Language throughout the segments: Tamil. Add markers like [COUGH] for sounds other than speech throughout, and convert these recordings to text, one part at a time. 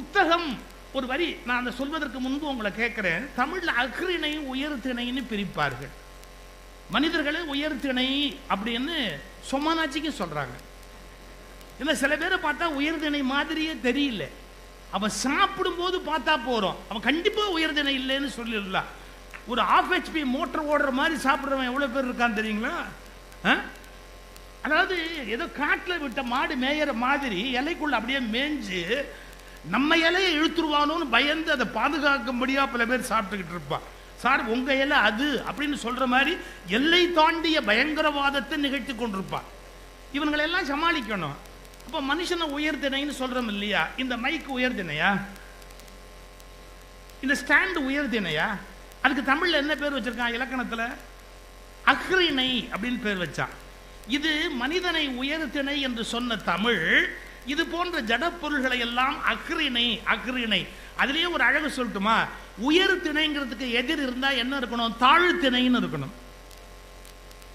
புத்தகம் ஒரு வரி. நான் அந்த சொல்வதற்கு முன்பு உங்களை கேட்குறேன். தமிழ்ல அக்ரிணை உயர்திணைன்னு பிரிப்பார்கள். மனிதர்களே உயர்திணை அப்படின்னு சொமானாச்சிக்கு சொல்றாங்க. இல்லை சில பேரை பார்த்தா உயர்திணை மாதிரியே தெரியல. அவன் சாப்பிடும்போது பார்த்தா போறோம். அவன் கண்டிப்பா உயர்திணை இல்லைன்னு சொல்லிடலாம் ஒரு ஆஃப் ஹெச்பி மோட்டர் ஓடுற மாதிரி சாப்பிட்றவன் எவ்வளவு பேர் இருக்கான்னு தெரியுங்களா? அதாவது ஏதோ காட்டில் விட்ட மாடு மேயற மாதிரி இலைக்குள்ள அப்படியே மேய்ஞ்சு நம்ம இலையை இழுத்துருவானோன்னு பயந்து அதை பாதுகாக்கும்படியா பல பேர் சாப்பிட்டுக்கிட்டு இருப்பான் சார் உங்க இலை அது அப்படின்னு சொல்ற மாதிரி எல்லை தாண்டிய பயங்கரவாதத்தை நிகழ்த்தி கொண்டிருப்பான் இவங்களெல்லாம் சமாளிக்கணும். அப்போ மனுஷனை உயர்தினைன்னு சொல்றோம் இல்லையா? இந்த மைக் உயர்தினையா இந்த ஸ்டாண்ட் உயர்தினையா அதுக்கு தமிழ்ல என்ன பேர் வச்சிருக்கான் இலக்கணத்துல? அக்ரிணை அப்படின்னு பேர் வச்சான். இது மனிதனை உயர்த்திணை என்று சொன்ன தமிழ் இது போன்ற ஜடப்பொருள்களை எல்லாம் அக்ரிணை அக்ரிணை அதுலயே ஒரு அழகு சொல்லட்டுமா? உயர் திணைங்கிறதுக்கு எதிர் இருந்தா என்ன இருக்கணும்? தாழ்த்திணைன்னு இருக்கணும்.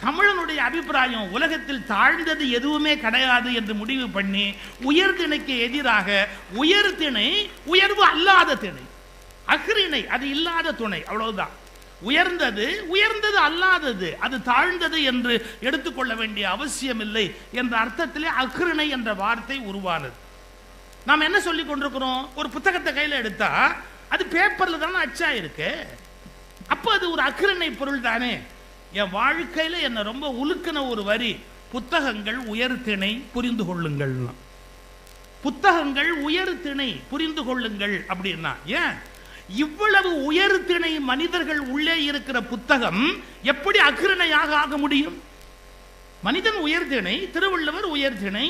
தமிழனுடைய அபிப்பிராயம் உலகத்தில் தாழ்ந்தது எதுவுமே கிடையாது என்று முடிவு பண்ணி உயர்திணைக்கு எதிராக உயர் திணை உயர்வு அல்லாத திணை. அக்ரிணை அது இல்லாத துணை அவ்வளவுதான். உயர்ந்தது உயர்ந்தது அல்லாதது அது தாழ்ந்தது என்று எடுத்துக்கொள்ள வேண்டிய அவசியம் இல்லை என்ற அர்த்தத்திலே அக்ருணை என்ற வார்த்தை உருவானது. நாம் என்ன சொல்லி கொண்டிருக்கிறோம்? ஒரு புத்தகத்தை கையில் எடுத்தா அது பேப்பரில் தானே அச்சா இருக்கு அப்போ அது ஒரு அக்ரணை பொருள் தானே. என் வாழ்க்கையில என்னை ரொம்ப உலுக்கின ஒரு வரி புத்தகங்கள் உயர்திணை புரிந்து கொள்ளுங்கள் புத்தகங்கள் உயர்திணை புரிந்து கொள்ளுங்கள் அப்படின்னா ஏன்? இவ்வளவு உயர்திணை மனிதர்கள் உள்ளே இருக்கிற புத்தகம் எப்படி அக்ரிணையாக ஆக முடியும்? மனிதன் உயர்திணை திருவள்ளுவர் உயர்திணை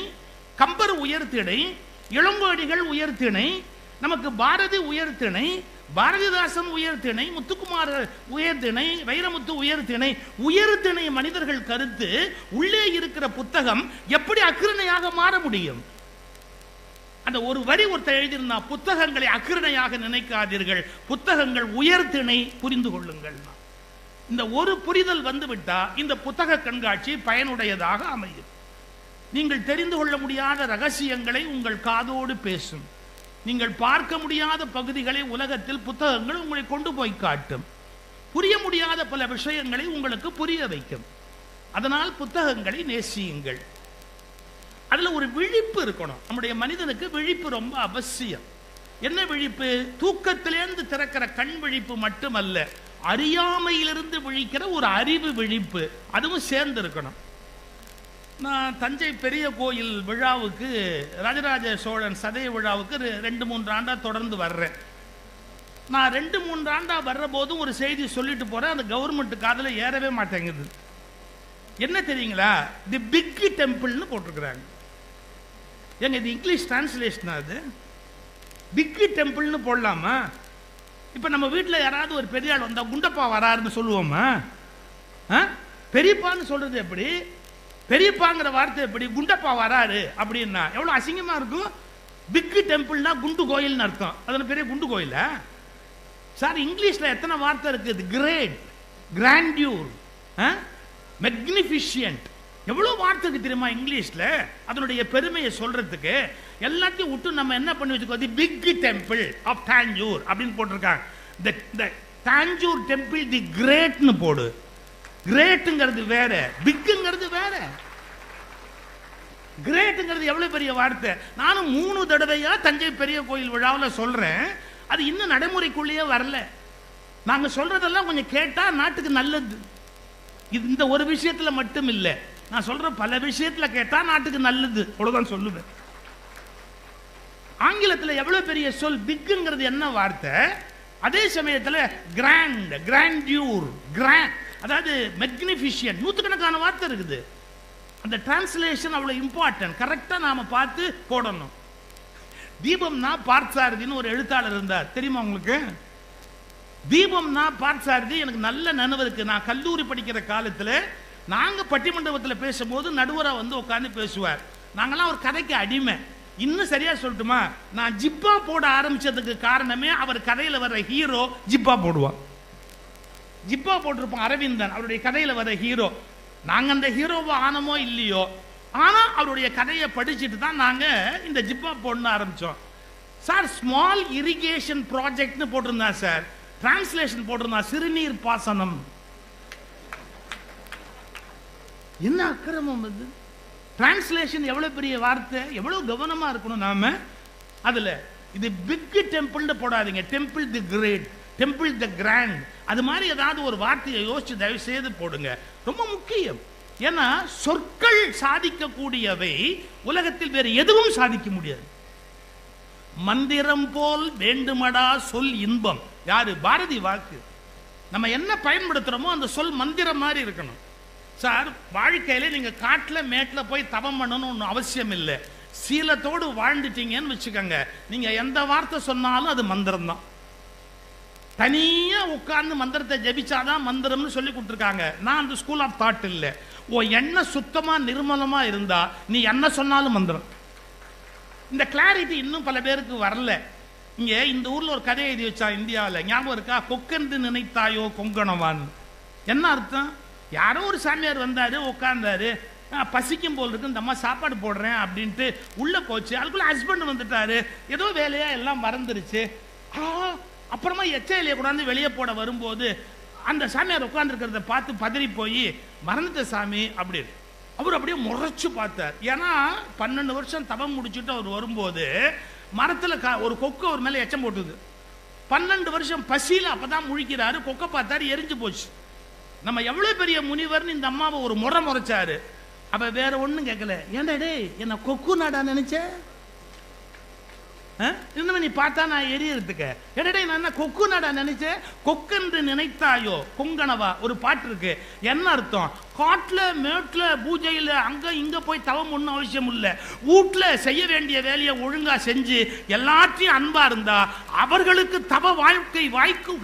கம்பர் உயர்திணை இளங்கோடிகள் உயர்திணை நமக்கு பாரதி உயர்திணை பாரதிதாசன் உயர்திணை முத்துக்குமார் உயர்திணை வைரமுத்து உயர்திணை உயர்திணை மனிதர்கள் கருத்து உள்ளே இருக்கிற புத்தகம் எப்படி அக்கிரணையாக மாற முடியும்? அந்த ஒரு வரி ஒருத்தர் எழுதியிருந்தா புத்தகங்களை அக்கிரணையாக நினைக்காதீர்கள். புத்தகங்கள் உயர்திணை புரிந்து கொள்ளுங்கள். இந்த ஒரு புரிதல் வந்துவிட்டா இந்த புத்தக கண்காட்சி பயனுடையதாக அமையும். நீங்கள் தெரிந்து கொள்ள முடியாத ரகசியங்களை உங்கள் காதோடு பேசும். நீங்கள் பார்க்க முடியாத பகுதிகளை உலகத்தில் புத்தகங்கள் உங்களை கொண்டு போய் காட்டும். புரிய முடியாத பல விஷயங்களை உங்களுக்கு புரிய வைக்கும். அதனால் புத்தகங்களை நேசியுங்கள். அதில் ஒரு விழிப்பு இருக்கணும். நம்முடைய மனிதனுக்கு விழிப்பு ரொம்ப அவசியம். என்ன விழிப்பு? தூக்கத்திலேருந்து திறக்கிற கண் விழிப்பு மட்டுமல்ல அறியாமையிலிருந்து விழிக்கிற ஒரு அறிவு விழிப்பு அதுவும் சேர்ந்து இருக்கணும் நான் தஞ்சை பெரிய கோயில் விழாவுக்கு ராஜராஜ சோழன் சதய விழாவுக்கு ரெ- ரெண்டு மூன்று ஆண்டா தொடர்ந்து வர்றேன். நான் ரெண்டு மூன்று ஆண்டா வர்ற போதும் ஒரு செய்தி சொல்லிட்டு போறேன் அந்த கவர்மெண்ட் காதில் ஏறவே மாட்டேங்குது. என்ன தெரியுங்களா? தி பிக் டெம்பிள்னு போட்டிருக்கிறாங்க. ஏங்க இது இங்கிலீஷ் டிரான்ஸ்லேஷன் அது பிக்கு டெம்பிள்னு போடலாமா? இப்போ நம்ம வீட்டில் யாராவது ஒரு பெரிய ஆள் வந்தால் குண்டப்பா வராருன்னு சொல்லுவோமா? ஆ? பெரியப்பான்னு சொல்கிறது எப்படி? பெரியப்பாங்கிற வார்த்தை எப்படி? குண்டப்பா வராரு அப்படின்னா எவ்வளோ அசிங்கமாக இருக்கும்? பிக்கு டெம்பிள்னா குண்டு கோயில்னு அர்த்தம். அதில் பெரிய குண்டு கோயிலா? சார் இங்கிலீஷில் எத்தனை வார்த்தை இருக்குது? கிரேட் கிராண்டியூர் மெக்னிஃபிஷியன்ட் எவ்வளோ வார்த்தைக்கு தெரியுமா இங்கிலீஷ்ல? அதனுடைய பெருமையை சொல்றதுக்கு எல்லாத்தையும் விட்டு நம்ம என்ன பண்ணி வச்சுக்கோ the big temple of Tanjore அப்படின்னு போட்டிருக்காங்க. த த தாஞ்சூர் டெம்பிள் தி கிரேட்னு போடு. கிரேட்டுங்கிறது வேற பிக்குங்கிறது வேற. கிரேட்டுங்கிறது எவ்வளவு பெரிய வார்த்தை? நானும் மூணு தடவையாக தஞ்சை பெரிய கோயில் விழாவில் சொல்றேன். அது இன்னும் நடைமுறைக்குள்ளேயே வரல. நாங்க சொல்றதெல்லாம் கொஞ்சம் கேட்டால் நாட்டுக்கு நல்லது. இது இந்த ஒரு விஷயத்துல மட்டும் இல்லை. நான் சொல்ற பல விஷயத்துல கேட்டா நாட்டுக்கு நல்லது. அவ்வளவுதான் சொல்லுவேன். ஆங்கிலத்துல எவ்வளவு பெரிய சொல் பிக்குங்கிறது என்ன வார்த்தை? அதே சமயத்துல கிராண்ட் கிராண்ட்யூர் கிராண்ட் அதாவது மெக்னிஃபிஷியன் நூற்றுக்கணக்கான வார்த்தை இருக்குது. அந்த டிரான்ஸ்லேஷன் அவ்வளவு இம்பார்ட்டன்ட் கரெக்டா நாம பார்த்து போடணும். தீபம்னா பார்த்தசாரதின்னு ஒரு எழுத்தாளர் இருந்தார். தெரியுமா உங்களுக்கு? தீபம்னா பார்த்தசாரதி எனக்கு நல்ல நினைவு இருக்கு. நான் கல்லூரி படிக்கிற காலத்துல நாங்கள் பட்டிமண்டபத்தில் பேசும்போது நடுவராக வந்து உட்காந்து பேசுவார். நாங்கெல்லாம் ஒரு கதைக்கு அடிமை. இன்னும் சரியாக சொல்லட்டுமா? நான் ஜிப்பா போட ஆரம்பிச்சதுக்கு காரணமே அவர் கதையில் வர்ற ஹீரோ ஜிப்பா போடுவான். ஜிப்பா போட்டிருப்போம் அரவிந்தன் அவருடைய கதையில் வர ஹீரோ. நாங்கள் அந்த ஹீரோவோ ஆனமோ இல்லையோ? ஆனால் அவருடைய கதையை படிச்சுட்டு தான் நாங்கள் இந்த ஜிப்பா போடணும் ஆரம்பித்தோம் சார் ஸ்மால் இரிகேஷன் ப்ராஜெக்ட்னு போட்டிருந்தான் சார் டிரான்ஸ்லேஷன் போட்டிருந்தான் சிறுநீர் பாசனம். என்ன அக்கிரமம் வந்து டிரான்ஸ்லேஷன் எவ்வளவு பெரிய வார்த்தை எவ்வளவு கவனமா இருக்கணும் நாம? அதுல இது பிக் டெம்பிள்னு போடாதீங்க. Temple the great temple the grand அது மாதிரி ஏதாவது ஒரு வார்த்தையை யோசிச்சு தயவு செய்து போடுங்க. ரொம்ப முக்கியம். ஏன்னா சொற்கள் சாதிக்கக்கூடியவை உலகத்தில் வேறு எதுவும் சாதிக்க முடியாது. மந்திரம் போல் வேண்டுமடா சொல் இன்பம். யாரு? பாரதி வாக்கு. நம்ம என்ன பயன்படுத்துறோமோ அந்த சொல் மந்திரம் மாதிரி இருக்கணும். சார் வாழ்க்கையில நீங்க காட்டுல மேட்டில் போய் தவம் பண்ணணும்னு ஒன்றும் அவசியம் இல்லை. சீலத்தோடு வாழ்ந்துட்டீங்கன்னு வச்சுக்கோங்க. நீங்க எந்த வார்த்தை சொன்னாலும் அது மந்திரம் தான் தனியா உட்கார்ந்து மந்திரத்தை ஜெபிச்சாதான் மந்திரம்னு சொல்லி கொடுத்துருக்காங்க. நான் அந்த ஸ்கூல் ஆஃப் தாட் இல்லை. ஓ எண்ணெய் சுத்தமா நிர்மலமா இருந்தா நீ என்ன சொன்னாலும் மந்திரம். இந்த கிளாரிட்டி இன்னும் பல பேருக்கு வரல. இங்க இந்த ஊர்ல ஒரு கதை எழுதி வச்சா இந்தியாவில். ஞாபகம் இருக்கா? கொக்கென்று நினைத்தாயோ கொங்கணவான் என்ன அர்த்தம்? யாரோ ஒரு சாமியார் வந்தார் உட்காந்தாரு பசிக்கும் போல் இருக்கு இந்த அம்மா சாப்பாடு போடுறேன் அப்படின்ட்டு உள்ளே போச்சு. அதுக்குள்ளே ஹஸ்பண்ட் வந்துட்டாரு. ஏதோ வேலையாக எல்லாம் மறந்துருச்சு. ஆ, அப்புறமா எச்சையிலே கொண்டாந்து வெளியே போட வரும்போது அந்த சாமியார் உட்காந்துருக்கிறத பார்த்து பதறி போய் மறந்துட்ட சாமி அப்படின்னு. அவர் அப்படியே முறைச்சு பார்த்தார். ஏன்னா பன்னெண்டு வருஷம் தவம் முடிச்சுட்டு அவர் வரும்போது மரத்தில் க- ஒரு கொக்கு அவர் மேலே எச்சம் போட்டுது. பன்னெண்டு வருஷம் பசியில் அப்போ தான் முழிக்கிறாரு. கொக்கை பார்த்தாரு எரிஞ்சு போச்சு. நம்ம எவ்வளவு பெரிய முனிவர்னு இந்த அம்மாவை ஒரு முறை முறைச்சாரு. அப்போ வேற ஒண்ணும் கேட்கல ஏன்டா டே என்ன கொக்கு நாடா நினைச்ச? இன்னும் நீ பார்த்தா நான் எரியறதுக்கு. என்னடே நான் என்ன கொக்கு நாடா நினைச்சேன் கொக்கென்று நினைத்தாயோ? கொங்கணவா ஒரு பாட்டு இருக்கு. என்ன அர்த்தம்? காட்டில் மேட்டில் பூஜையில் அங்கே இங்கே போய் தவம் ஒன்றும் அவசியம் இல்லை. வீட்டில் செய்ய வேண்டிய வேலையை ஒழுங்கா செஞ்சு எல்லாத்தையும் அன்பாக இருந்தா அவர்களுக்கு தவ வாழ்க்கை வாய்க்கும்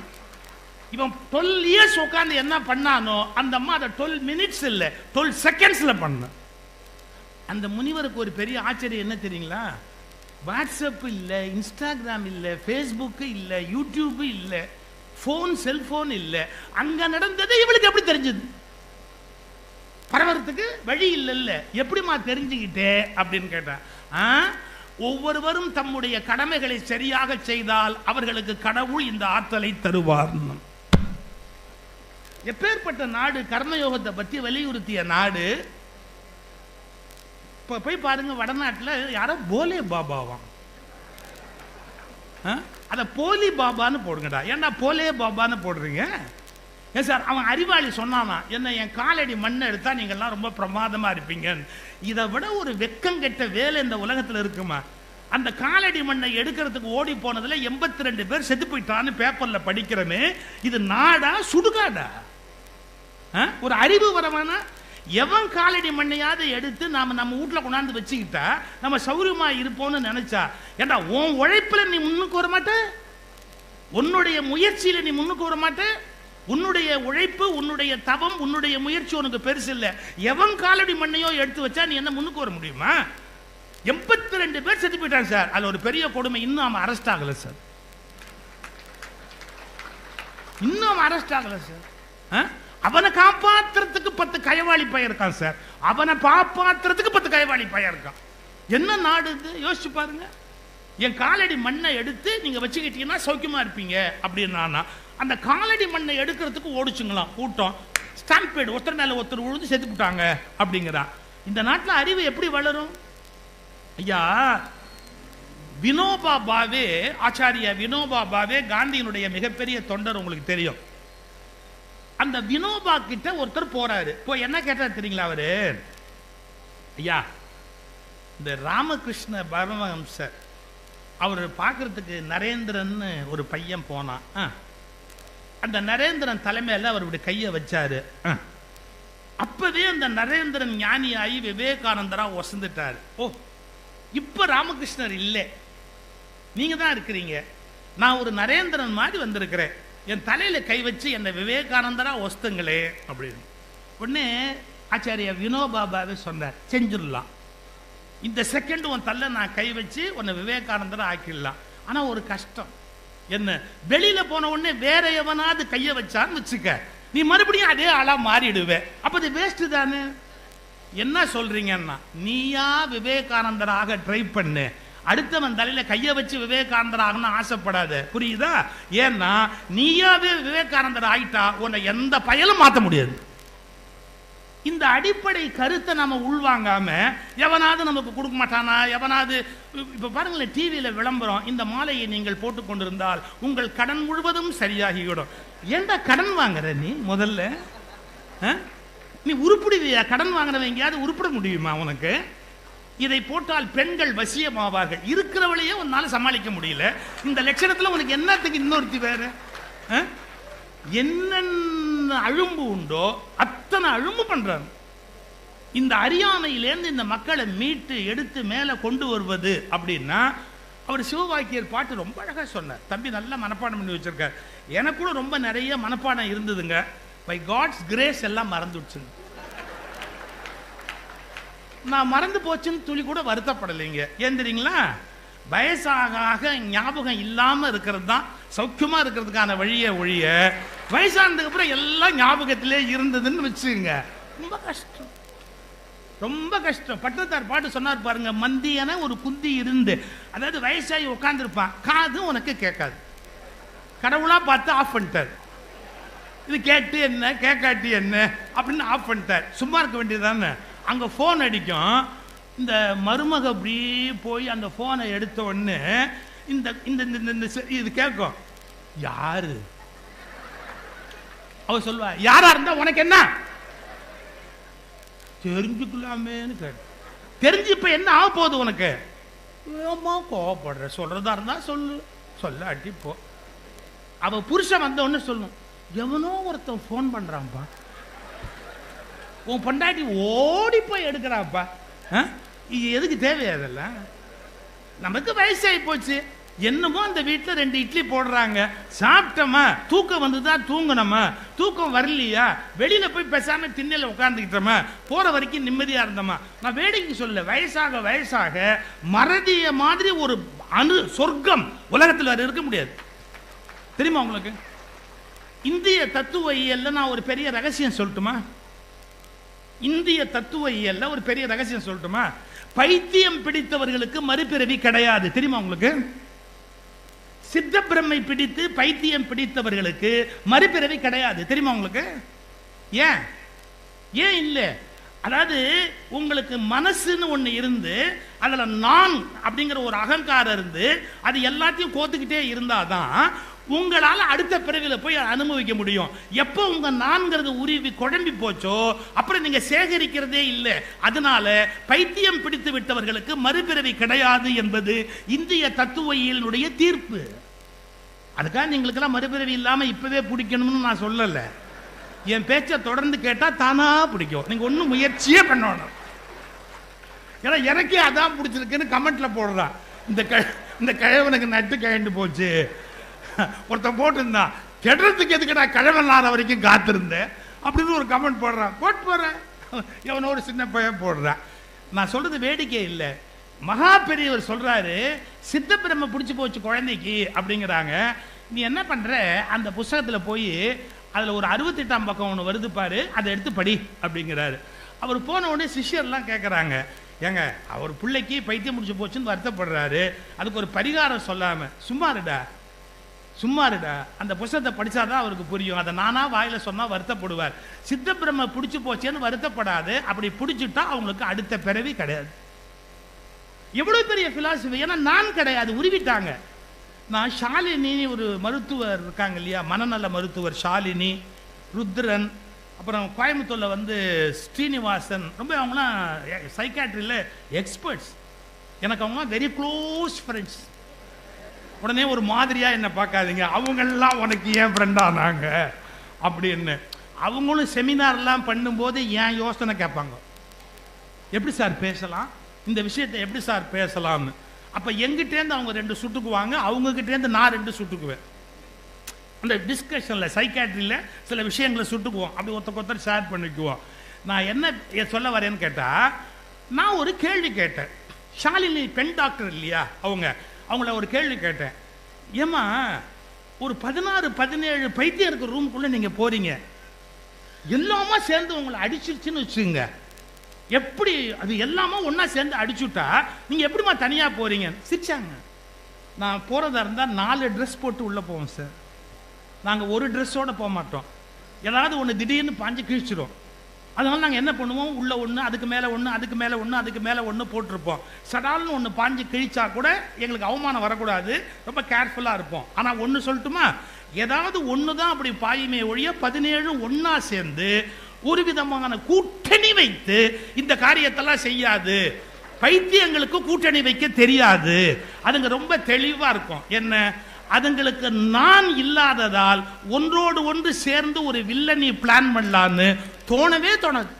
இவன் டுவெல் இயர்ஸ் உட்காந்து என்ன பண்ணானோ அந்த அம்மா அதை டுவெல் மினிட்ஸ் இல்லை டுவெல் செகண்ட்ஸ்ல பண்ண. அந்த முனிவருக்கு ஒரு பெரிய ஆச்சரியம் என்ன தெரியுங்களா? வாட்ஸ்அப் இல்லை இன்ஸ்டாகிராம் இல்லை ஃபேஸ்புக்கு இல்லை யூடியூப்பு இல்லை ஃபோன் செல்ஃபோன் இல்லை. அங்கே நடந்தது இவளுக்கு எப்படி தெரிஞ்சது? பரவறதுக்கு வழி இல்லைல்ல. எப்படிம்மா தெரிஞ்சுக்கிட்டே அப்படின்னு கேட்டான் ஆ? ஒவ்வொருவரும் தம்முடைய கடமைகளை சரியாக செய்தால் அவர்களுக்கு கடவுள் இந்த ஆற்றலை தருவார் எப்பேற்பட்ட நாடு கர்மயோகத்தை பற்றி வலியுறுத்திய நாடு? இப்போ போய் பாருங்க வடநாட்டில் யாரோ போலே பாபாவாம். ஆ? போலி பாபான்னு போடுங்கடா. ஏன்டா போலே பாபான்னு போடுறீங்க? ஏன் சார் அவன் அறிவாளி சொன்னானா என்ன என் காலடி மண்ணை எடுத்தா நீங்கள்லாம் ரொம்ப பிரமாதமா இருப்பீங்க இதை விட ஒரு வெக்கங்கெட்ட வேலை இந்த உலகத்தில் இருக்குமா? அந்த காலடி மண்ணை எடுக்கிறதுக்கு ஓடி போனதுல எண்பத்தி ரெண்டு பேர் செத்து போயிட்டான்னு பேப்பரில் படிக்கிறமே இது நாடா சுடுகாடா? ஒரு அறிவு வரவானா எவன் காலடி மண்ணையாவது எடுத்து நாம நம்ம வீட்டில் கொண்டாந்து வச்சுக்கிட்டா நம்ம சௌரியமா இருப்போம்னு நினைச்சா? ஏண்டா உன் உழைப்புல நீ முன்னுக்கு வர மாட்டே? உன்னுடைய முயற்சியில நீ முன்னுக்கு வர மாட்டே? உன்னுடைய உழைப்பு உன்னுடைய தவம் உன்னுடைய முயற்சி உனக்கு பெருசு இல்லை. எவன் காலடி மண்ணையோ எடுத்து வச்சா நீ என்ன முன்னுக்கு வர முடியுமா? எண்பத்தி ரெண்டு பேர் செத்து போயிட்டாங்க சார். அதில் ஒரு பெரிய கொடுமை இன்னும் அவன் அரெஸ்ட் ஆகல சார். இன்னும் அவன் அரெஸ்ட் ஆகல சார். ஆ? அவனை காப்பாத்துறதுக்கு பத்து கயவாளி பையன் இருக்கான் சார். அவனை காப்பாத்துறதுக்கு பத்து கயவாளி பையன் இருக்கான். என்ன நாடு இது? யோசிச்சு பாருங்க. என் காலடி மண்ணை எடுத்து நீங்க வச்சுக்கிட்டீங்கன்னா சௌக்கியமா இருப்பீங்க அப்படின்னா அந்த காலடி மண்ணை எடுக்கிறதுக்கு ஓடிச்சுங்களாம். கூட்டம். ஸ்டாம்பேடு ஒருத்தர் மேல ஒருத்தர் விழுந்து செத்து விட்டாங்க அப்படிங்கிறான் இந்த நாட்டில் அறிவு எப்படி வளரும்? ஐயா வினோபா பாவே ஆச்சாரியா வினோபா பாவே காந்தியினுடைய மிகப்பெரிய தொண்டர் உங்களுக்கு தெரியும். அந்த வினோபா கிட்ட ஒருத்தர் போறாரு. போய் என்ன கேட்டார் தெரியுங்களா அவரு? ஐயா இந்த ராமகிருஷ்ண பரமஹம்சர் அவர் பார்க்கறதுக்கு நரேந்திரன்னு ஒரு பையன் போனான். ஆ. அந்த நரேந்திரன் தலைமையில் அவர் இப்படி கையை வச்சாரு. ஆ. அப்பவே அந்த நரேந்திரன் ஞானியாகி விவேகானந்தரா ஒசந்துட்டார். ஓ இப்போ ராமகிருஷ்ணர் இல்லை. நீங்க தான் இருக்கிறீங்க. நான் ஒரு நரேந்திரன் மாதிரி வந்திருக்கிறேன். என் தலையில கை வச்சு என்னை விவேகானந்தரா ஒஸ்துங்களே. அப்படின்னு உடனே ஆச்சாரியா வினோபாபாவே சொன்னார் செஞ்சிடலாம். இந்த செகண்ட் உன் தள்ள நான் கை வச்சு உன்னை விவேகானந்தரா ஆக்கிடலாம். ஆனா ஒரு கஷ்டம். என்ன வெளியில போன உடனே வேற எவனாவது கைய வச்சான்னு வச்சுக்க நீ மறுபடியும் அதே ஆளா மாறிடுவே. அப்ப இது வேஸ்ட் தானே? என்ன சொல்றீங்கன்னா நீயா விவேகானந்தராக ட்ரை பண்ணு. அடுத்தவன் தலையில கையை வச்சு விவேகானந்தர் ஆகணும்னு ஆசைப்படாத. புரியுதா? ஏன்னா நீயாவே விவேகானந்தர் ஆயிட்டா உன்னை எந்த பயலும் மாற்ற முடியாது. இந்த அடிப்படை கருத்தை நம்ம உள்வாங்காம எவனாவது நமக்கு கொடுக்க மாட்டானா? எவனாவது இப்ப பாருங்களேன் டிவியில விளம்பரம் இந்த மாலையை நீங்கள் போட்டுக்கொண்டிருந்தால் உங்கள் கடன் முழுவதும் சரியாகிவிடும். ஏன்டா கடன் வாங்குற நீ முதல்ல? ஆ? நீ உருப்பிடுவியா? கடன் வாங்குறவன் எங்கேயாவது உருப்பிட முடியுமா உனக்கு? இதை போட்டால் பெண்கள் வசியமாவார்கள். இருக்கிறவளையே உன்னால சமாளிக்க முடியல. இந்த லட்சணத்துல உனக்கு என்னத்துக்கு இன்னொருத்தி வேற? ஆ? என்னென்ன அழும்பு உண்டோ அத்தனை அழும்பு பண்றாங்க. இந்த அறியாமையிலேருந்து இந்த மக்களை மீட்டு எடுத்து மேலே கொண்டு வருவது அப்படின்னா அவர் சிவவாக்கியர் பாட்டு ரொம்ப அழகாக சொன்னார். தம்பி நல்லா மனப்பாடம் பண்ணி வச்சிருக்கார். எனக்கு கூட ரொம்ப நிறைய மனப்பாடம் இருந்ததுங்க. பை காட்ஸ் கிரேஸ் எல்லாம் மறந்துடுச்சுங்க. நான் மறந்து போச்சுன்னு துளி கூட வருத்தப்படலைங்க. ஏந்திரிங்களா? தெரியுங்களா வயசாக ஆக ஞாபகம் இல்லாமல் இருக்கிறது தான் சௌக்கியமா இருக்கிறதுக்கான வழியை ஒழிய வயசானதுக்கு அப்புறம் எல்லாம் ஞாபகத்திலே இருந்ததுன்னு வச்சுங்க ரொம்ப கஷ்டம். ரொம்ப கஷ்டம். பட்டத்தார் பாட்டு சொன்னார் பாருங்க மந்தியன ஒரு குந்தி இருந்து அதாவது வயசாகி உட்காந்துருப்பான் காது உனக்கு கேட்காது. கடவுளா பார்த்து ஆஃப் பண்ணிட்டார். இது கேட்டு என்ன கேட்காட்டி என்ன அப்படின்னு ஆஃப் பண்ணிட்டார். சும்மா இருக்க வேண்டியதுதானே? அங்கே ஃபோன் அடிக்கும். இந்த மருமக அப்படி போய் அந்த ஃபோனை எடுத்த உடனே இந்த இந்த இந்த- இந்த- இந்த செ- இது கேட்கும். யாரு? அவ சொல்லுவா யாரா இருந்தா உனக்கு என்ன? தெரிஞ்சுக்கலாமேன்னு கேட்டு தெரிஞ்சு இப்போ என்ன ஆக போகுது உனக்கு? ஏமா கோவப்படுற சொல்றதா இருந்தா சொல்லு. சொல்ல அட்டி போ அவ புருஷன் வந்த உடனே சொல்லணும் எவனோ ஒருத்தன் ஃபோன் பண்றான்ப்பா. உன் பொண்டாட்டி ஓடி போய் எடுக்கிறாப்பா. ஆ? இது எதுக்கு தேவையா அதெல்லாம் நமக்கு வயசாகி போச்சு. என்னமோ அந்த வீட்டில் ரெண்டு இட்லி போடுறாங்க. சாப்பிட்டோமா? தூக்கம் வந்துதா? தூங்கணுமா? தூக்கம் வரலையா? வெளியில் போய் பேசாமல் திண்ணையில் உட்காந்துக்கிட்டோமா போகிற வரைக்கும் நிம்மதியாக இருந்தோமா? நான் வேடிக்கை சொல்ல வயசாக வயசாக மறதிய மாதிரி ஒரு அணு சொர்க்கம் உலகத்தில் வேறு இருக்க முடியாது. தெரியுமா உங்களுக்கு? இந்திய தத்துவ இயல்ல நான் ஒரு பெரிய ரகசியம் சொல்லட்டுமா? இந்திய தத்துவ இயல்ல ஒரு பெரிய ரகசியம் சொல்லட்டுமா? பைத்தியம் பிடித்தவர்களுக்கு மறுபிறவி கிடையாது. தெரியுமா உங்களுக்கு? சித்த பிரம்மை பிடித்து பைத்தியம் பிடித்தவர்களுக்கு மறுபிறவி கிடையாது. தெரியுமா உங்களுக்கு? ஏன்? ஏன் இல்லை? அதாவது உங்களுக்கு மனசுன்னு ஒண்ணு இருந்து அதுல நான் அப்படிங்கிற ஒரு அகங்காரம் இருந்து அது எல்லாத்தையும் கோத்துக்கிட்டே இருந்தாதான் உங்களால அடுத்த பிறவில போய் அனுபவிக்க முடியும். எப்போ உங்க நான்கிறது உருவி குழம்பி போச்சோ அப்புறம் நீங்க சேகரிக்கிறதே இல்லை. அதனால பைத்தியம் பிடித்து விட்டவர்களுக்கு மறுபிறவி கிடையாது என்பது இந்திய தத்துவியலினுடைய தீர்ப்பு. அதுக்காக நீங்களுக்கெல்லாம் மறுபிறவி இல்லாம இப்பவே பிடிக்கணும்னு நான் சொல்லலை. என் பேச்சை தொடர்ந்து கேட்டா தானா பிடிக்கும். நீங்க ஒன்றும் முயற்சியே பண்ணணும். ஏன்னா எனக்கே அதான் பிடிச்சிருக்குன்னு கமெண்ட்ல போடுறான். இந்த க இந்த கிழவனுக்கு நட்டு கழண்டு போச்சு. [LAUGHS] ஒருத்தன் போட்டிருந்தான் கெடுறதுக்கு எதுக்கு நான் கிழவன் வரைக்கும் காத்திருந்தேன் அப்படின்னு ஒரு கமெண்ட் போடுறான். போட்டு போடுறேன் [LAUGHS] எவனோ ஒரு சின்ன பையன் போடுறான். நான் சொல்றது வேடிக்கை இல்லை. மகா பெரியவர் சொல்றாரு சித்த பிரம்ம பிடிச்சி போச்சு குழந்தைக்கு அப்படிங்கிறாங்க. நீ என்ன பண்ற? அந்த புஸ்தகத்தில் போய் அதில் ஒரு அறுபத்தெட்டாம் பக்கம் ஒன்று வருது பாரு அதை எடுத்து படி அப்படிங்கிறாரு. அவர் போன உடனே சிஷ்யர்லாம் கேட்குறாங்க ஏங்க அவர் பிள்ளைக்கு பைத்தியம் முடிச்சு போச்சுன்னு வருத்தப்படுறாரு. அதுக்கு ஒரு பரிகாரம் சொல்லாமல் சும்மா இருடா. சும்மா இருடா. அந்த புஸ்தகத்தை படிச்சாதான் அவருக்கு புரியும். அதை நானா வாயில் சொன்னால் வருத்தப்படுவார். சித்த பிரம்ம பிடிச்சி போச்சேன்னு வருத்தப்படாது. அப்படி பிடிச்சிட்டா அவங்களுக்கு அடுத்த பிறவி கிடையாது. எவ்வளோ பெரிய ஃபிலாசபி ஏன்னா நான் கிடையாது. உருவிட்டாங்க. நான் ஷாலினி ஒரு மருத்துவர் இருக்காங்க இல்லையா? மனநல மருத்துவர் ஷாலினி ருத்ரன் அப்புறம் கோயம்புத்தூரில் வந்து ஸ்ரீனிவாசன். ரொம்ப அவங்களாம் சைக்காட்ரியில் எக்ஸ்பர்ட்ஸ் எனக்கு அவங்களாம் வெரி க்ளோஸ் ஃப்ரெண்ட்ஸ் உடனே ஒரு மாதிரியாக என்ன பார்க்காதீங்க. அவங்கெல்லாம் உனக்கு ஏன் ஃப்ரெண்டானாங்க அப்படின்னு. அவங்களும் செமினார்லாம் பண்ணும்போது ஏன் யோசனை கேட்பாங்க? எப்படி சார் பேசலாம்? இந்த விஷயத்தை எப்படி சார் பேசலாம்னு? அப்போ எங்கிட்டேருந்து அவங்க ரெண்டு சுட்டுக்குவாங்க அவங்ககிட்டேருந்து நான் ரெண்டு சுட்டுக்குவேன். அந்த டிஸ்கஷனில் சைக்காட்ரியில் சில விஷயங்களை சுட்டுக்குவோம். அப்படி ஒருத்தர் ஒருத்தர் ஷேர் பண்ணிக்குவோம். நான் என்ன சொல்ல வரேன்னு கேட்டால் நான் ஒரு கேள்வி கேட்டேன். ஷாலினி பெண் டாக்டர் இல்லையா அவங்க? அவங்கள ஒரு கேள்வி கேட்டேன். ஏம்மா ஒரு பதினாறு பதினேழு பைத்தியம் இருக்கிற ரூமுக்குள்ளே நீங்கள் போகிறீங்க எல்லாமே சேர்ந்து உங்களை அடிச்சிருச்சுன்னு வச்சுங்க எப்படி அது எல்லாமே ஒன்றா சேர்ந்து அடிச்சுட்டா நீங்கள் எப்படிம்மா தனியாக போகிறீங்க சிரிச்சாங்க. நான் போகிறதா இருந்தால் நாலு ட்ரெஸ் போட்டு உள்ளே போவோம் சார் நாங்கள் ஒரு ட்ரெஸ்ஸோடு போக மாட்டோம். ஏதாவது ஒன்று திடீர்னு பாஞ்சு கிழிச்சிரும். அதனால் நாங்கள் என்ன பண்ணுவோம்? உள்ள ஒன்று அதுக்கு மேலே ஒன்று அதுக்கு மேலே ஒன்று அதுக்கு மேலே ஒன்று போட்டிருப்போம். சடால்னு ஒன்று பாஞ்சு கிழிச்சா கூட எங்களுக்கு அவமானம் வரக்கூடாது. ரொம்ப கேர்ஃபுல்லாக இருப்போம். ஆனால் ஒன்று சொல்லட்டுமா? ஏதாவது ஒன்று தான் அப்படி பாயுமே ஒழிய பதினேழு ஒன்றா சேர்ந்து ஒரு விதமான கூட்டணி வைத்து இந்த காரியத்தெல்லாம் செய்யாது. பைத்தியங்களுக்கு கூட்டணி வைக்க தெரியாது. அதுங்க ரொம்ப தெளிவாக இருக்கும். என்ன? அதுங்களுக்கு நான் இல்லாததால் ஒன்றோடு ஒன்று சேர்ந்து ஒரு வில்லனி பிளான் பண்ணலான்னு தோணவே தோணாது.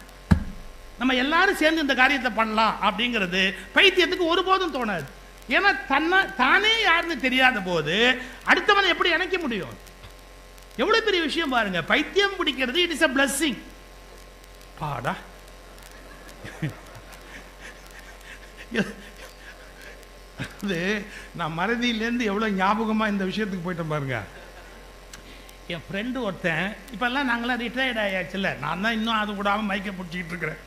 நம்ம எல்லாரும் சேர்ந்து இந்த காரியத்தை பண்ணலாம் அப்படிங்கிறது பைத்தியத்துக்கு ஒருபோதும் தோணாது. ஏன்னா தன்னை தானே யாருன்னு தெரியாத போது அடுத்தவனை எப்படி இணைக்க முடியும்? எவ்வளவு பெரிய விஷயம் பாருங்க. பைத்தியம் பிடிக்கிறது இட் இஸ் அ பிளஸ்ஸிங் பாடா. அது நான் மறதியிலேருந்து எவ்வளோ ஞாபகமாக இந்த விஷயத்துக்கு போயிட்டேன் பாருங்க. என் ஃப்ரெண்டு ஒருத்தன் இப்போல்லாம் நாங்களாம் ரிட்டையர்ட் ஆகியாச்சுல்ல நான் தான் இன்னும் அது விடாமல் மைக்கை பிடிச்சிக்கிட்டு இருக்கிறேன்.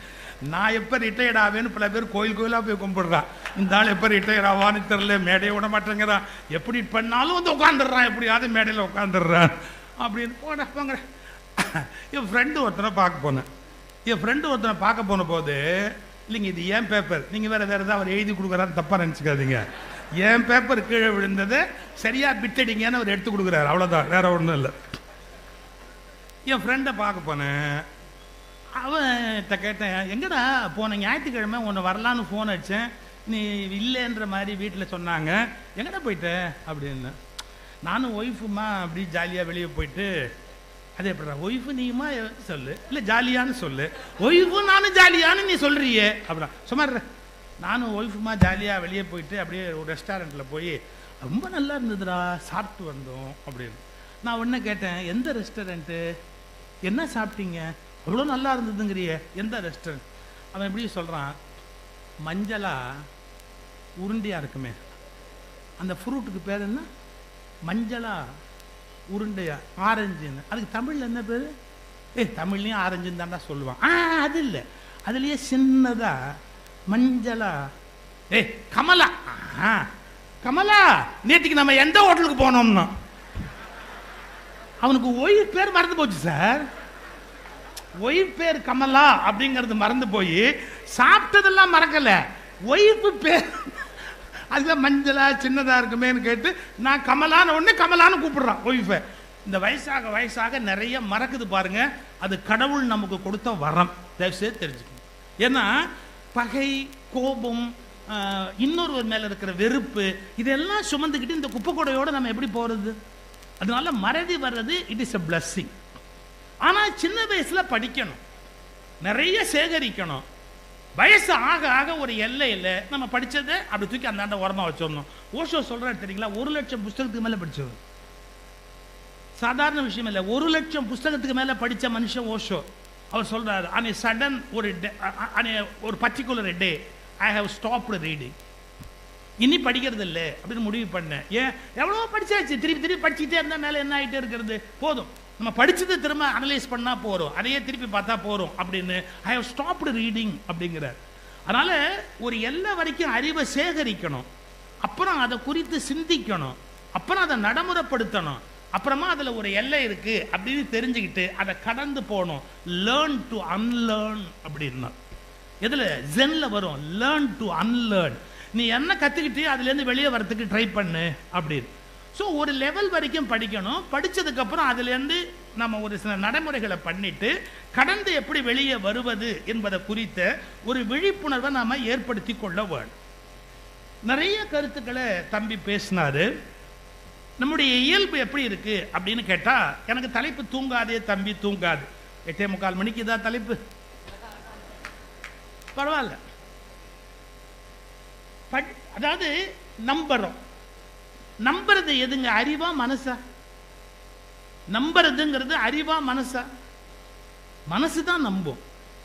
நான் எப்போ ரிட்டையர்ட் ஆவேன்னு பல பேர் கோயில் கோயிலாக போய் கும்பிடுறான் இந்த ஆள் எப்போ ரிட்டையர்ட் ஆவான்னு தெரில மேடையை விட மாட்டேங்கிறான் எப்படி பண்ணாலும் வந்து உட்காந்துடுறான் எப்படியாவது மேடையில் உட்காந்துடுறான் அப்படின்னு போட போங்க என் ஃப்ரெண்டு ஒருத்தனை பார்க்க போனேன். என் ஃப்ரெண்டு ஒருத்தனை பார்க்க போன போது இல்லைங்க இது ஏன் பேப்பர் நீங்கள் வேறு வேறு ஏதாவது அவர் எழுதி கொடுக்குறாரு தப்பாக நினச்சிக்காதீங்க. என் பேப்பர் கீழே விழுந்தது சரியாக பிட்டடிங்கன்னு அவர் எடுத்து கொடுக்குறாரு. அவ்வளோதான் வேற ஒன்றும் இல்லை. என் ஃப்ரெண்டை பார்க்க போனேன். அவன்கிட்ட கேட்டேன் எங்கடா போன ஞாயிற்றுக்கிழமை உன்னை வரலான்னு ஃபோன் அடித்தேன் நீ இல்லைன்ற மாதிரி வீட்டில் சொன்னாங்க. எங்கடா போயிட்ட? அப்படின்னு. நானும் ஒய்ஃபுமா அப்படி ஜாலியாக வெளியே போயிட்டு அதே எப்படா ஒய்ஃபு நீயுமா? சொல்லு. இல்லை ஜாலியான்னு சொல்லு. ஒய்ஃபும் நானும் ஜாலியான்னு நீ சொல்கிறியே அப்படின்னா சுமார் நானும் ஒய்ஃபுமா ஜாலியாக வெளியே போயிட்டு அப்படியே ஒரு ரெஸ்டாரண்ட்டில் போய் ரொம்ப நல்லா இருந்ததுடா சாப்பிட்டு வந்தோம். அப்படின்னு. நான் ஒன்று கேட்டேன் எந்த ரெஸ்டாரண்ட்டு என்ன சாப்பிட்டீங்க? அவ்வளோ நல்லா இருந்ததுங்கிறியே எந்த ரெஸ்டாரண்ட் அவன் எப்படி சொல்கிறான் மஞ்சளாக உருண்டையாக இருக்குமே. அந்த ஃப்ரூட்டுக்கு பேர் என்ன? மஞ்சளா உருண்டையா ஆரஞ்சுன்னு. அதுக்கு தமிழில் என்ன பேர்? ஏய் தமிழ்லையும் ஆரஞ்சுன்னு தான்டா சொல்லுவான். ஆ அது இல்லை. அதுலேயே சின்னதாக மஞ்சளா ஏய் கமலா. ஆ கமலா நேற்றுக்கு நம்ம எந்த ஹோட்டலுக்கு போனோம்னா? அவனுக்கு ஒய்ஃப் பேர் மறந்து போச்சு சார். ஒய்ஃப் பேர் கமலா அப்படிங்கிறது மறந்து போய் சாப்பிட்டதெல்லாம் மறக்கலை. ஒய்ஃபு பேர் அதுதான் மஞ்சளா சின்னதாக இருக்குமேன்னு கேட்டு நான் கமலான உடனே கமலான்னு கூப்பிடுறான் ஒய்ஃபை. இந்த வயசாக வயசாக நிறைய மறக்குது பாருங்க. அது கடவுள் நமக்கு கொடுத்த வரம். தயவுசெய்து தெரிஞ்சுக்கணும் ஏன்னா பகை கோபம் இன்னொருவர் மேலே இருக்கிற வெறுப்பு இதெல்லாம் சுமந்துக்கிட்டு இந்த குப்பை நம்ம எப்படி போகிறது அதனால மறதி வர்றது இட் இஸ் எ பிளஸ்ஸிங் ஆனால் சின்ன வயசில் படிக்கணும். நிறைய சேகரிக்கணும். வயசு ஆக ஆக ஒரு எல்லையில் நம்ம படித்ததை அப்படி தூக்கி அந்தாண்ட உரமாக வச்சிடணும். ஓஷோ சொல்றாரு தெரியுங்களா? ஒரு லட்சம் புஸ்தகத்துக்கு மேலே படிச்சவர். சாதாரண விஷயம் இல்லை. ஒரு லட்சம் புஸ்தகத்துக்கு மேலே படித்த மனுஷன் ஓஷோ. அவர் சொல்கிறார் அனி சடன் ஒரு டே அ- ஒரு particular day I have stopped reading இனி படிக்கிறது இல்லை அப்படின்னு முடிவு பண்ணேன் ஏன்? எவ்வளோ படிச்சாச்சு. திருப்பி திருப்பி படிச்சுட்டே இருந்தால் மேலே என்ன ஆகிட்டே இருக்கிறது? போதும். நம்ம படித்தது திரும்ப அனலைஸ் பண்ணால் போகிறோம் அதையே திருப்பி பார்த்தா போகிறோம் அப்படின்னு ஐ ஹவ் ஸ்டாப்டு ரீடிங் அப்படிங்கிறார். அதனால் ஒரு எல்லை வரைக்கும் அறிவை சேகரிக்கணும். அப்புறம் அதை குறித்து சிந்திக்கணும். அப்புறம் அதை நடைமுறைப்படுத்தணும். அப்புறமா அதில் ஒரு எல்லை இருக்குது அப்படின்னு தெரிஞ்சுக்கிட்டு அதை கடந்து போகணும். லேர்ன் டு அன்லேர்ன் அப்படின்னா. எதில்? ஜென்னில் வரும். லேர்ன் டு அன்லேர்ன் நீ என்ன கற்றுக்கிட்டு அதுல இருந்து வெளியே வரத்துக்கு ட்ரை பண்ணு அப்படின்னு. ஸோ ஒரு லெவல் வரைக்கும் படிக்கணும். படிச்சதுக்கு அப்புறம் அதுல இருந்து நம்ம ஒரு சில நடைமுறைகளை பண்ணிட்டு கடந்து எப்படி வெளியே வருவது என்பதை குறித்த ஒரு விழிப்புணர்வை நாம ஏற்படுத்தி கொள்ள வேண்டும். நிறைய கருத்துக்களை தம்பி பேசினாரு. நம்முடைய இயல்பு எப்படி இருக்கு அப்படின்னு கேட்டா எனக்கு தலைப்பு தூங்காதே தம்பி தூங்காது. எட்டே முக்கால் மணிக்கு இதான் தலைப்பு. பரவாயில்ல. பட்- அதாவது நம்புறோம். நம்புறது எதுங்க? அறிவா மனசா? நம்புறதுங்கிறது அறிவா மனசா? மனசு தான் நம்பும்.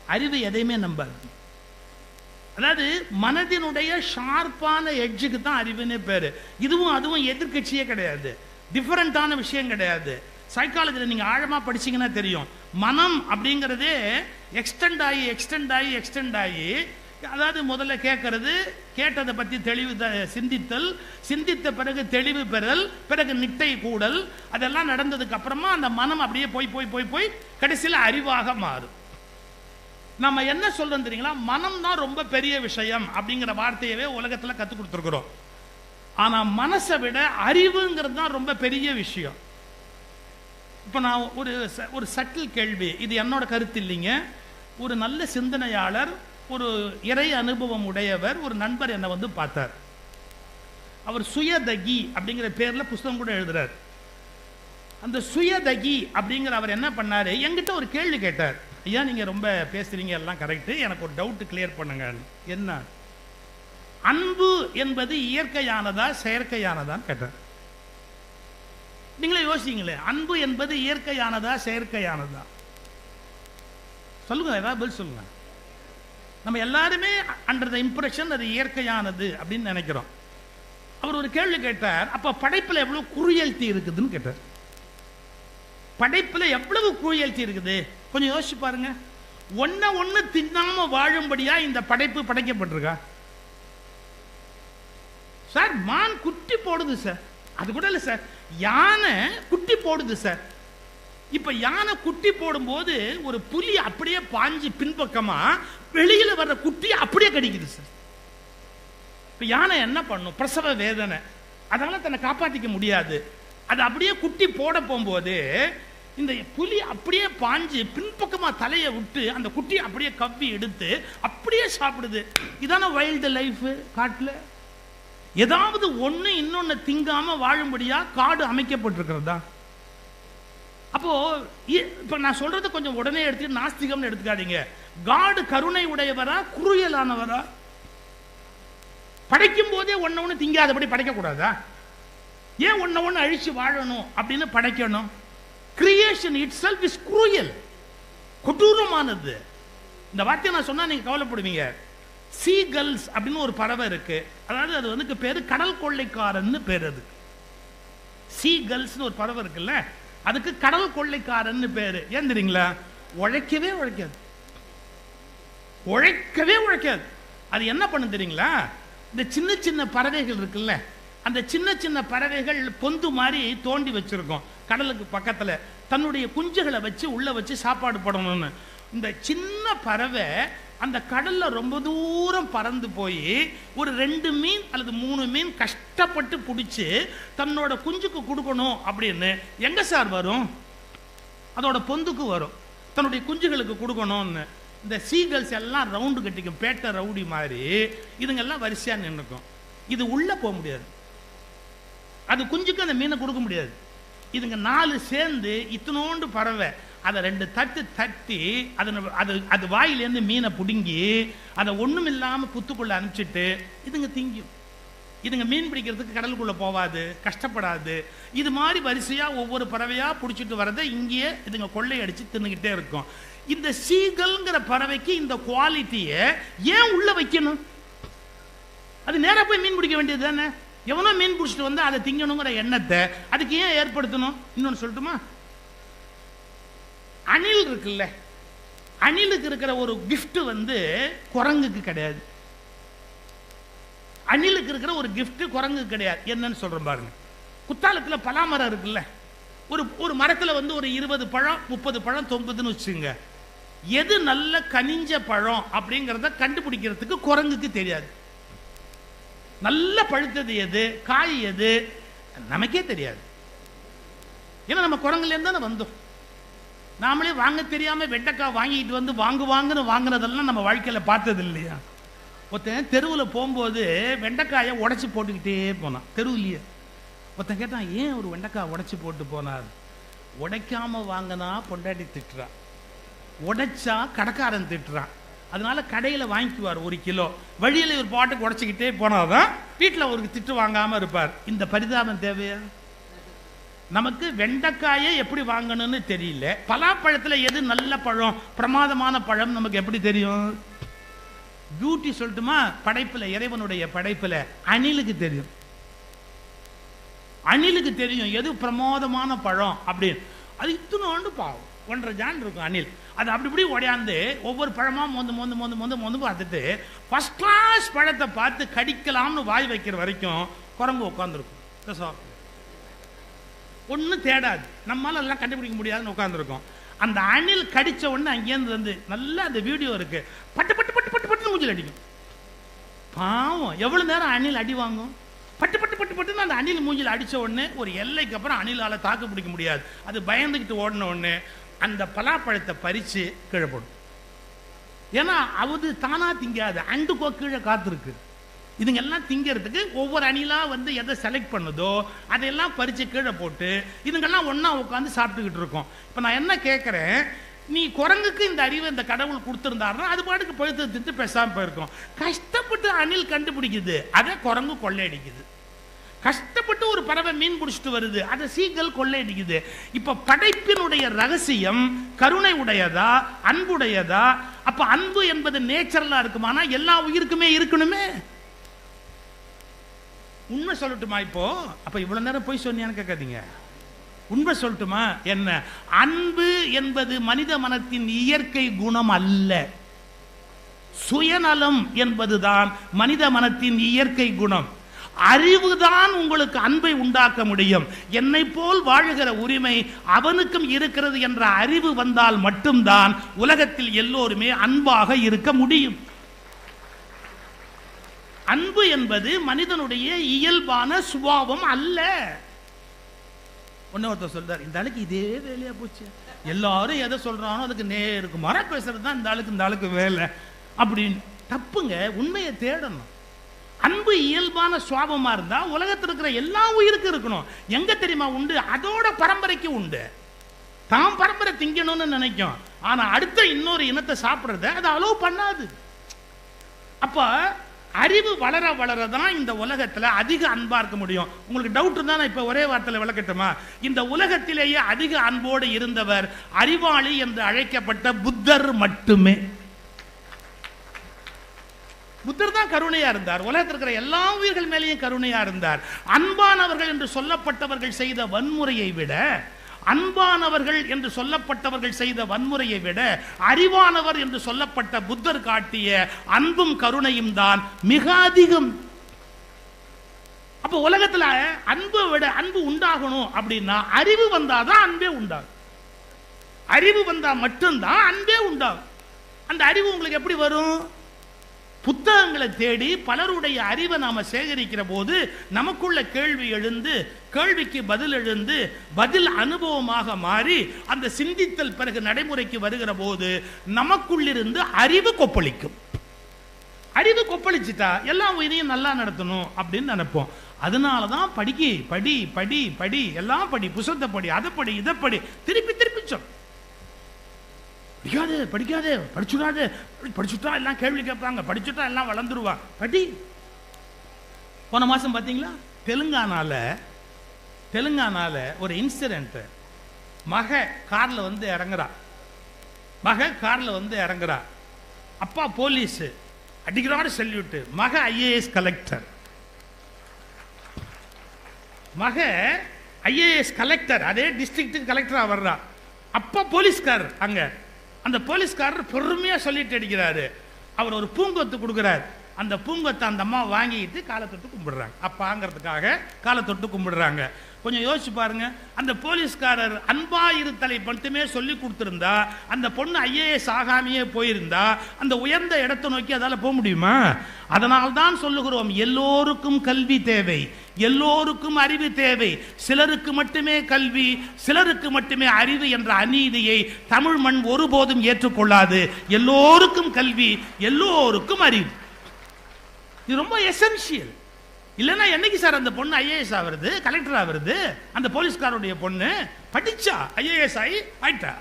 அறிவு எதையுமே நம்பாது. அதாவது மனதினுடைய ஷார்ப்பான எட்ஜுக்கு தான் அறிவுன்னே பேரு. இதுவும் அதுவும் எதிர்க்கட்சியே கிடையாது. டிஃபரண்டான விஷயம் கிடையாது. சைக்காலஜியில் நீங்கள் ஆழமாக படிச்சீங்கன்னா தெரியும். மனம் அப்படிங்கிறதே எக்ஸ்டெண்ட் ஆகி எக்ஸ்டெண்ட் ஆகி எக்ஸ்டெண்ட் ஆகி அதாவது முதல்ல கேட்கறது கேட்டதை பற்றி தெளிவு சிந்தித்தல். சிந்தித்த பிறகு தெளிவு பெறல் பிறகு நிட்டை கூடல். அதெல்லாம் நடந்ததுக்கு அப்புறமா அந்த மனம் அப்படியே போய் போய் போய் போய் கடைசியில் அறிவாக மாறும். நம்ம என்ன சொல்றோம் தெரியுங்களா? மனம் தான் ரொம்ப பெரிய விஷயம் அப்படிங்கிற வார்த்தையவே உலகத்துல கற்றுக் கொடுத்துருக்குறோம். ஆனா மனசை விட அறிவுங்கிறது தான் ரொம்ப பெரிய விஷயம். இப்போ நான் ஒரு ஒரு சட்டில் கேள்வி. இது என்னோட கருத்து இல்லைங்க. ஒரு நல்ல சிந்தனையாளர் ஒரு இறை அனுபவம் உடையவர் ஒரு நண்பர் என்னை வந்து பார்த்தார். அவர் சுயதகி அப்படிங்கிற பேர்ல புஸ்தகம் கூட எழுதுறார். அந்த சுயதகி அப்படிங்கிற அவர் என்ன பண்ணார்? என்கிட்ட ஒரு கேள்வி கேட்டார். ஐயா நீங்க ரொம்ப பேசுறீங்க எல்லாம் கரெக்ட் எனக்கு ஒரு டவுட்டு கிளியர் பண்ணுங்க என்ன அன்பு என்பது இயற்கையானதா செயற்கையானதான்னு கேட்டார். நீங்களே யோசிங்களே அன்பு என்பது இயற்கையானதா செயற்கையானதா? சொல்லுங்க ஏதாவது பதில் சொல்லுங்க. நம்ம எல்லாருமே அண்டர் த இம்ப்ரெஷன் அது இயற்கையானது அப்படின்னு நினைக்கிறோம். அவர் ஒரு கேள்வி கேட்டார் அப்ப படைப்புல எவ்வளவு குறுயல்தி இருக்குதுன்னு கேட்டார். படைப்புல எவ்வளவு குறுயல்தி இருக்குது? கொஞ்சம் யோசிச்சு பாருங்க. ஒன்ன ஒண்ணு தின்னாம வாழும்படியா இந்த படைப்பு படைக்கப்பட்டிருக்கா? சார் மான் குட்டி போடுது சார். அது கூட இல்லை சார். யானை குட்டி போடுது சார். இப்ப யானை குட்டி போடும்போது ஒரு புலி அப்படியே பாஞ்சு பின்பக்கமா வெளியில வர்ற குட்டி அப்படியே கடிக்குது சார் இப்போ யானை என்ன பண்ணும்? பிரசவ வேதனை. அதனால தன்னை காப்பாத்திக்க முடியாது. அது அப்படியே குட்டி போட போகும்போது இந்த புலி அப்படியே பாஞ்சு பின்பக்கமா தலையை விட்டு அந்த குட்டியை அப்படியே கவ்வி எடுத்து அப்படியே சாப்பிடுது. இதான வைல்டு லைஃப் காட்டுல? ஏதாவது ஒண்ணு இன்னொன்னு திங்காம வாழும்படியா காடு அமைக்கப்பட்டிருக்கிறதா? அப்போ இப்போ இப்ப நான் சொல்றது கொஞ்சம் உடனே எடுத்து நாஸ்திகம்னு எடுத்துக்காதீங்க. காடு கருணை உடையவரா குறுயலானவரா? படைக்கும் போதே ஒன்ன ஒன்று திங்காதபடி படைக்க கூடாதா ஏன் ஒன்ன ஒன்று அழிச்சு வாழணும் அப்படின்னு படைக்கணும்? Creation itself is cruel கொடூரமானது. இந்த வார்த்தையை நான் சொன்னா நீங்க கவலைப்படுவீங்க. சீகல்ஸ் அப்படின்னு ஒரு பறவை இருக்கு. அதாவது அது வந்து பேரு கடல் கொள்ளைக்காரன்னு பேர் அது. சீகல்ஸ்னு ஒரு பறவை இருக்குல்ல? அதுக்கு கடல் கொள்ளைக்காரன்னு பேரு. ஏன் தெரியுங்களா? உழைக்கவே உழைக்காது. உழைக்கவே உழைக்காது. அது என்ன பண்ணும் தெரியுங்களா? இந்த சின்ன சின்ன பறவைகள் இருக்குல்ல அந்த சின்ன சின்ன பறவைகள் பொந்து மாதிரி தோண்டி வச்சிருக்கோம். கடலுக்கு பக்கத்துல தன்னுடைய குஞ்சுகளை வச்சு உள்ள வச்சு சாப்பாடு போடணும்னு. இந்த சின்ன பறவை அந்த கடலில் ரொம்ப தூரம் பறந்து போய் ஒரு ரெண்டு மீன் அல்லது மூணு மீன் கஷ்டப்பட்டு பிடிச்சி தன்னோட குஞ்சுக்கு கொடுக்கணும் அப்படின்னு எங்கே சார் வரும்? அதோட பொந்துக்கு வரும். தன்னுடைய குஞ்சுகளுக்கு கொடுக்கணும்னு. இந்த சீகல்ஸ் எல்லாம் ரவுண்டு கட்டிக்கும். பேட்டை ரவுடி மாதிரி. இதுங்கெல்லாம் வரிசையாக நின்னுக்கும். இது உள்ளே போக முடியாது. அது குஞ்சுக்கு அந்த மீனை கொடுக்க முடியாது. இதுங்க நாலு சேர்ந்து இத்தனோண்டு பறவை அதை ரெண்டு தட்டு தட்டி அதனை அது அது வாயிலேருந்து மீனை பிடுங்கி அதை ஒன்றும் இல்லாமல் புத்துக்குள்ள அனுப்பிச்சிட்டு இதுங்க திங்கும். இதுங்க மீன் பிடிக்கிறதுக்கு கடலுக்குள்ளே போவாது கஷ்டப்படாது. இது மாதிரி வரிசையா ஒவ்வொரு பறவையா பிடிச்சிட்டு வரதை இங்கேயே இதுங்க கொள்ளையடிச்சு தின்னுக்கிட்டே இருக்கும். இந்த சீகல்ங்கிற பறவைக்கு இந்த குவாலிட்டியை ஏன் உள்ளே வைக்கணும்? அது நேராக போய் மீன் பிடிக்க வேண்டியது தானே? எவனோ மீன் பிடிச்சிட்டு வந்து அதை திங்கணுங்கிற எண்ணத்தை அதுக்கு ஏன் ஏற்படுத்தணும்? இன்னொன்னு சொல்லட்டுமா? அணில் இருக்குல்ல அணிலுக்கு இருக்கிற ஒரு கிஃப்ட் வந்து குரங்குக்கு கிடையாது. அணிலுக்கு இருக்கிற ஒரு கிஃப்ட் குரங்குக்கு கிடையாது. என்னன்னு சொல்றேன் பாருங்க. குத்தாலத்துல பலாமரம் இருக்குல்ல ஒரு ஒரு மரத்துல வந்து ஒரு இருபது பழம் முப்பது பழம் தொங்குதுன்னு வச்சுங்க எது நல்ல கனிஞ்ச பழம் அப்படிங்கிறத கண்டுபிடிக்கிறதுக்கு குரங்குக்கு தெரியாது. நல்ல பழுத்தது எது காய் எது நமக்கே தெரியாது. ஏன்னா நம்ம குரங்குலேருந்து தானே வந்தோம். நாமளே வாங்க தெரியாமல் வெண்டைக்காய் வாங்கிட்டு வந்து வாங்கு வாங்குன்னு வாங்குனதெல்லாம் நம்ம வாழ்க்கையில் பார்த்தது இல்லையா? ஒருத்தன் தெருவில் போகும்போது வெண்டைக்காயை உடச்சி போட்டுக்கிட்டே போனான். தெருவுலையே ஒருத்தன் கேட்டான் ஏன் ஒரு வெண்டைக்காய் உடச்சி போட்டு போனார்? உடைக்காம வாங்கினா பொண்டாட்டி திட்டுறான் உடைச்சா கடைக்காரன் திட்டுறான். அதனால கடையில் வாங்கிக்குவார் ஒரு கிலோ. வழியில் ஒரு பாட்டுக்கு உடைச்சிக்கிட்டே போனாதான் வீட்டில் ஒரு திட்டு வாங்காமல் இருப்பார். இந்த பரிதாபம் தேவையா? நமக்கு வெண்டைக்காயை எப்படி வாங்கணும்னு தெரியல. பலாப்பழத்தில் எது நல்ல பழம் பிரமாதமான பழம் நமக்கு எப்படி தெரியும்? பியூட்டி சொல்லட்டுமா? படைப்புல இறைவனுடைய படைப்புல அணிலுக்கு தெரியும். அணிலுக்கு தெரியும் எது பிரமாதமான பழம் அப்படின்னு. அது இத்தனை ஆண்டு பாவம். ஒன்றரை ஜான் இருக்கும் அணில். அது அப்படி இப்படி உடையாந்து ஒவ்வொரு பழமாக மொந்து மொந்து மொந்து மொந்து மொந்து பார்த்துட்டு ஃபர்ஸ்ட் கிளாஸ் பழத்தை பார்த்து கடிக்கலாம்னு வாய் வைக்கிற வரைக்கும் குரங்கு உட்காந்துருக்கும் ஒன்றும் தேடாது. நம்மளால எல்லாம் கண்டுபிடிக்க முடியாதுன்னு உட்காந்துருக்கோம் அந்த அணில் கடித்த உடனே அங்கேருந்து வந்து நல்லா அந்த வீடியோ இருக்குது பட்டு பட்டு பட்டு பட்டு பட்டு மூஞ்சில் அடிக்கும். பாவம் எவ்வளோ நேரம் அணில் அடி வாங்கும்? பட்டு பட்டு பட்டு பட்டுன்னு அந்த அணில் மூஞ்சில் அடித்த உடனே ஒரு எல்லைக்கு அப்புறம் அணிலால் தாக்கு பிடிக்க முடியாது. அது பயந்துக்கிட்டு ஓடின உடனே அந்த பலாப்பழத்தை பறித்து கீழே போடும். ஏன்னா அது தானா திங்காது. அண்டுக்கோ கீழே காத்திருக்கு. இதுங்க எல்லாம் திங்கிறதுக்கு ஒவ்வொரு அணிலாக வந்து எதை செலக்ட் பண்ணுதோ அதையெல்லாம் பறித்து கீழே போட்டு இதுங்கெல்லாம் ஒன்றா உட்காந்து சாப்பிட்டுக்கிட்டு இருக்கோம். இப்போ நான் என்ன கேட்குறேன் நீ குரங்குக்கு இந்த அறிவை இந்த கடவுள் கொடுத்துருந்தாருன்னா அது பாட்டுக்கு பழுத்து திட்டு பேசாமல் போயிருக்கோம். கஷ்டப்பட்டு அணில் கண்டுபிடிக்குது அதை குரங்கு கொள்ளையடிக்குது. கஷ்டப்பட்டு ஒரு பறவை மீன் பிடிச்சிட்டு வருது அதை சீக்கல் கொள்ளையடிக்குது. இப்போ படைப்பினுடைய ரகசியம் கருணை உடையதா அன்புடையதா? அப்போ அன்பு என்பது நேச்சரலாக இருக்குமானா எல்லா உயிருக்குமே இருக்கணுமே. உண்மை சொல்லட்டுமா இப்போ? அப்போ இவ்வளோ நேரம் போய் சொன்னியான்னு கேட்காதீங்க. உண்மை சொல்லட்டுமா? என்ன? அன்பு என்பது மனித மனத்தின் இயற்கை குணம் அல்ல. சுயநலம் என்பதுதான் மனித மனத்தின் இயற்கை குணம். அறிவுதான் உங்களுக்கு அன்பை உண்டாக்க முடியும். என்னை போல் வாழுகிற உரிமை அவனுக்கும் இருக்கிறது என்ற அறிவு வந்தால் மட்டும்தான் உலகத்தில் எல்லோருமே அன்பாக இருக்க முடியும். அன்பு என்பது மனிதனுடைய இயல்பான சுபாவம் அல்ல. ஒன்னு ஒருத்தர் சொல்றார் இந்த ஆளுக்கு இதே வேலையா போச்சு. எல்லாரும் எதை சொல்றானோ அதுக்கு நேருக்கு மர பேசுறது தான் இந்த ஆளுக்கு இந்த ஆளுக்கு வேலை. அப்படின்னு தப்புங்க உண்மையை தேடணும். அன்பு இயல்பான சுவாபமா இருந்தா உலகத்தில் இருக்கிற எல்லா உயிருக்கும் இருக்கணும். எங்க தெரியுமா உண்டு? அதோட பரம்பரைக்கு உண்டு. தாம் பரம்பரை திங்கணும்னு நினைக்கும். ஆனா அடுத்த இன்னொரு இனத்தை சாப்பிடுறத அதை அலோவ் பண்ணாது. அப்ப அறிவு வளர வளர தான் இந்த உலகத்தில் அதிக அன்பாக இருக்க முடியும். உங்களுக்கு டவுட் இருந்தால் நான் இப்போ ஒரே வார்த்தையில் விளக்கட்டுமா? இந்த உலகத்திலேயே அதிக அன்போடு இருந்தவர் அறிவாளி என்று அழைக்கப்பட்ட புத்தர் மட்டுமே. புத்தர் தான் கருணையா இருந்தார். உலகத்தில் இருக்கிற எல்லா உயிர்கள் மேலேயும் கருணையா இருந்தார். அன்பானவர்கள் என்று சொல்லப்பட்டவர்கள் செய்த வன்முறையை விட அன்பானவர்கள் என்று சொல்லப்பட்டவர்கள் செய்த வன்முறையை விட அறிவானவர் என்று சொல்லப்பட்ட புத்தர் காட்டிய அன்பும் கருணையும் தான் மிக அதிகம். அப்ப உலகத்துல அன்பை விட அன்பு உண்டாகணும் அப்படின்னா அறிவு வந்தாதான் அன்பே உண்டாகும். அறிவு வந்தா மட்டும்தான் அன்பே உண்டாகும். அந்த அறிவு உங்களுக்கு எப்படி வரும்? புத்தகங்களை தேடி பலருடைய அறிவை நாம சேகரிக்கிற போது நமக்குள்ள கேள்வி எழுந்து கேள்விக்கு பதில் எழுந்து பதில் அனுபவமாக மாறி அந்த சிந்தித்தல் பிறகு நடைமுறைக்கு வருகிற போது நமக்குள்ளிருந்து அறிவு கொப்பளிக்கும். அறிவு கொப்பளிச்சுட்டா எல்லா உயிரையும் நல்லா நடத்தணும் அப்படின்னு நினைப்போம். அதனால தான் படிக்கி படி படி படி எல்லாம் படி புசத்தை படி அதை படி இதை படி திருப்பி திருப்பி சொல் படிக்காது படிக்காது படிச்சுடாது படிச்சுட்டா எல்லாம் கேள்வி கேட்பாங்க படிச்சுட்டா எல்லாம் வளர்ந்துருவா. படி. போன மாசம் பார்த்தீங்களா தெலுங்கானால தெலுங்கானால ஒரு இன்சிடென்ட்டு மக காரில் வந்து இறங்குறா. மக காரில் வந்து இறங்குறா. அப்பா போலீஸு அடிக்கிறாடு செல்யூட்டு மக ஐஏஎஸ் கலெக்டர் மக ஐஏஎஸ் கலெக்டர் அதே டிஸ்ட்ரிக்ட்டுக்கு கலெக்டராக வர்றா. அப்பா போலீஸ்காரர் அங்கே. அந்த போலீஸ்காரர் பொறுமையாக சொல்லிட்டு அடிக்கிறாரு. அவர் ஒரு பூங்கொத்து கொடுக்குறாரு. அந்த பூங்கொத்தை அந்த அம்மா வாங்கிட்டு காலை தொட்டு கும்பிடுறாங்க. அப்பாங்கிறதுக்காக காலை தொட்டு கும்பிடுறாங்க. கொஞ்சம் யோசிச்சு பாருங்க. அந்த போலீஸ்காரர் அன்பா இருத்தலை மட்டுமே சொல்லி கொடுத்திருந்தா அந்த பொண்ணு ஐஏஎஸ் ஆகாமையே போயிருந்தா அந்த உயர்ந்த இடத்தை நோக்கி அதால போக முடியுமா? அதனால் தான் சொல்லுகிறோம் எல்லோருக்கும் கல்வி தேவை. எல்லோருக்கும் அறிவு தேவை. சிலருக்கு மட்டுமே கல்வி சிலருக்கு மட்டுமே அறிவு என்ற அநீதியை தமிழ் மண் ஒருபோதும் ஏற்றுக்கொள்ளாது. எல்லோருக்கும் கல்வி எல்லோருக்கும் அறிவு. இது ரொம்ப எசென்சியல் இல்லைன்னா என்னைக்கு சார் அந்த பொண்ணு ஐஏஎஸ் ஆகுறது கலெக்டர் ஆகுறது அந்த போலீஸ்காரருடைய பொண்ணு படிச்சா ஐஏஎஸ் ஆகி ஆயிட்டா?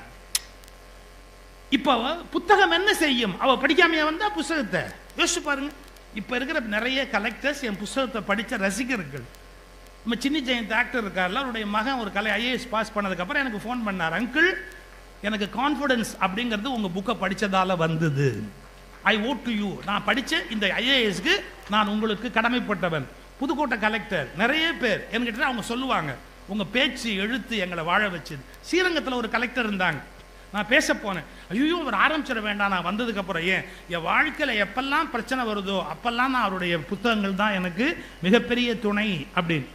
இப்போ புத்தகம் என்ன செய்யும்? அவள் படிக்காமையா வந்தா புஸ்தகத்தை? யோசிச்சு பாருங்க. இப்போ இருக்கிற நிறைய கலெக்டர்ஸ் என் புஸ்தகத்தை படித்த ரசிகர்கள். நம்ம சின்ன ஜெயந்த் ஆக்டர் இருக்கார்ல அவருடைய மகன் ஒரு கலை ஐஏஎஸ் பாஸ் பண்ணதுக்கப்புறம் எனக்கு ஃபோன் பண்ணார். அங்கிள் எனக்கு கான்ஃபிடன்ஸ் அப்படிங்கிறது உங்கள் புக்கை படித்ததால் வந்தது. ஐ ஓட் டு யூ நான் படித்த இந்த ஐஏஎஸ்க்கு நான் உங்களுக்கு கடமைப்பட்டவன். புதுக்கோட்டை கலெக்டர் நிறைய பேர் என்கிட்ட அவங்க சொல்லுவாங்க உங்கள் பேச்சு எழுத்து எங்களை வாழ வச்சுது. ஸ்ரீரங்கத்தில் ஒரு கலெக்டர் இருந்தாங்க. நான் பேச போனேன் ஐயோ அவர் ஆரம்பிச்சிட வேண்டாம் நான் வந்ததுக்கப்புறம் ஏன்? என் வாழ்க்கையில் எப்பெல்லாம் பிரச்சனை வருதோ அப்பெல்லாம் நான் அவருடைய புத்தகங்கள் தான் எனக்கு மிகப்பெரிய துணை அப்படின்னு.